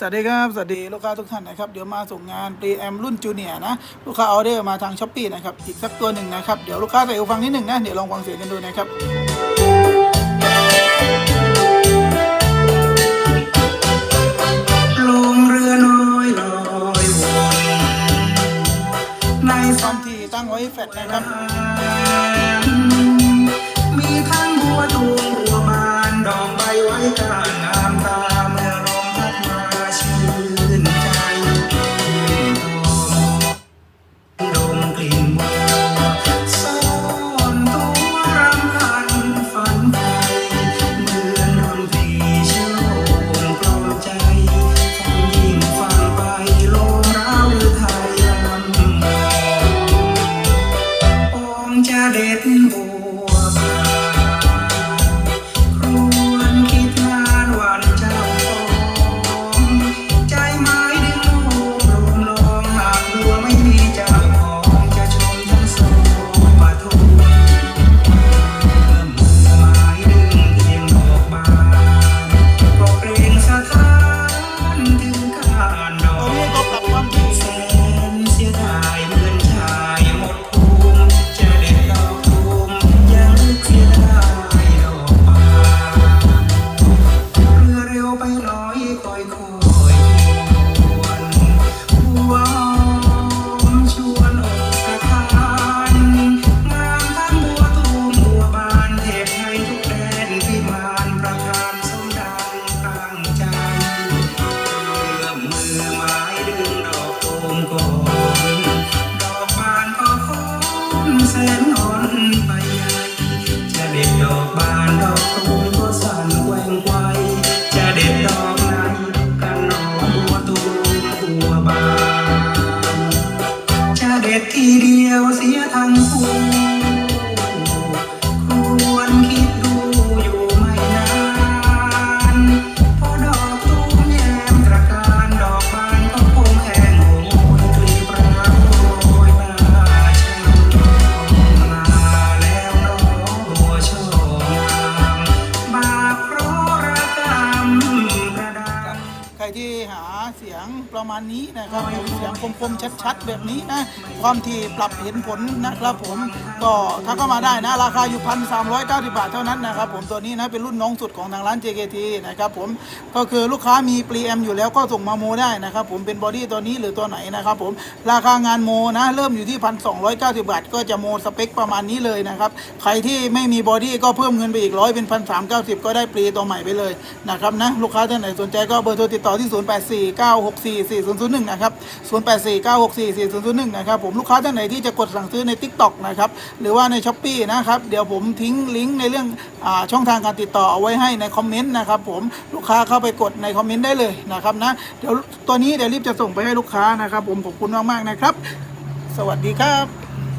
สวัสดีครับ สวัสดีลูกค้าทุกท่านนะครับ เดี๋ยวมาส่งงานปรีแอมรุ่นจูเนียร์นะ ลูกค้าออเดอร์มาทางช้อปปี้นะครับ อีกสักตัวหนึ่งนะครับ เดี๋ยวลูกค้าใส่หูฟังนิดหนึ่งนะ เดี๋ยวลองฟังเสียงกันดูนะครับลงเรือน้อยลอยวนในตอนที่ตั้งไว้แฟลตนะครับ เด็ดบัวบ ยวเสียทั้งคุณ ที่หาเสียงประมาณนี้นะครับเสียงคมๆชัดๆ แบบนี้นะความถี่ปรับเห็นผลนะครับผมก็ถ้าก็มาได้นะ ราคาอยู่พันสามร้อยเก้าสิบาทเท่านั้นนะครับผมตัวนี้นะเป็นรุ่นน้องสุดของทางร้าน JKT นะครับผมก็คือลูกค้ามีปรีแอมอยู่แล้วก็ส่งมาโมได้นะครับผมเป็นบอดี้ตัวนี้หรือตัวไหนนะครับผมราคางานโมนะเริ่มอยู่ที่พันสองร้อยเก้าสิบาท ก็จะโมสเปคประมาณนี้เลยนะครับใครที่ไม่มีบอดี้ก็เพิ่มเงินไปอีกร้อยเป็นพันสามเก้าสิบก็ได้ปรีตัวใหม่ไปเลยนะครับนะลูกค้าท่านไหนสนใจก็เบอร์โทรติดต่อที่ 0 8 4 9 6 4 4 0 0 1 นะครับ 0 8 4 9 6 4 4 0 0 1 นะครับ ผมลูกค้าท่านไหนที่จะกดสั่งซื้อใน Tik t o อกนะครับ หรือว่าใน s h อ p e e นะครับ เดี๋ยวผมทิ้งลิงก์ในเรื่องอช่องทางการติดต่อเอาไว้ให้ในคอมเมนต์นะครับผมลูกค้าเข้าไปกดในคอมเมนต์ได้เลยนะครับนะ เดี๋ยวตัวนี้เดี๋ยวรีบจะส่งไปให้ลูกค้านะครับ ผมขอบคุณมากๆนะครับ สวัสดีครับ